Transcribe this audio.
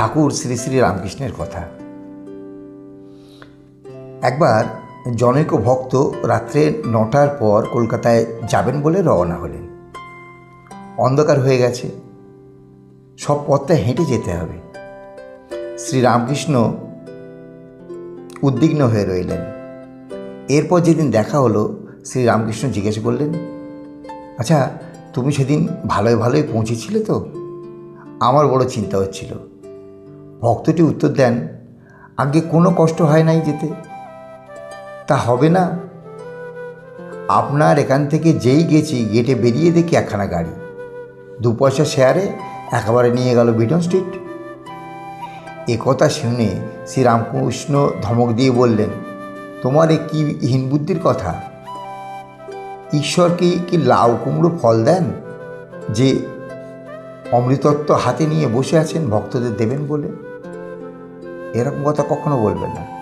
ঠাকুর শ্রী শ্রী রামকৃষ্ণের কথা। একবার জনৈক ভক্ত রাত্রে নটার পর কলকাতায় যাবেন বলে রওনা হলেন। অন্ধকার হয়ে গেছে। সব পথটা হেঁটে যেতে হবে। শ্রী রামকৃষ্ণ উদ্বিগ্ন হয়ে রইলেন। এরপর যেদিন দেখা হলো, শ্রী রামকৃষ্ণ জিজ্ঞেস করলেন আচ্ছা তুমি সেদিন ভালোই ভালোই পৌঁছেছিলে তো? আমার বড় চিন্তা হচ্ছিল। ভক্তটি উত্তর দেন, আগে কোনো কষ্ট হয় নাই যেতে। তা হবে না। আপনার এখান থেকে যেই গেছি, গেটে বেরিয়ে দেখি একখানা গাড়ি। দু পয়সা শেয়ারে একেবারে নিয়ে গেল বিটন স্ট্রিট। একথা কথা শুনে শ্রীরামকৃষ্ণ ধমক দিয়ে বললেন, তোমার এ কী হীন বুদ্ধির কথা? ঈশ্বর কি কি লাউ কুমড়ো ফল দেন, যে অমৃতত্ব হাতে নিয়ে বসে আছেন ভক্তদের দেবেন বলে? এরকম কথা কখনো বলবেন না।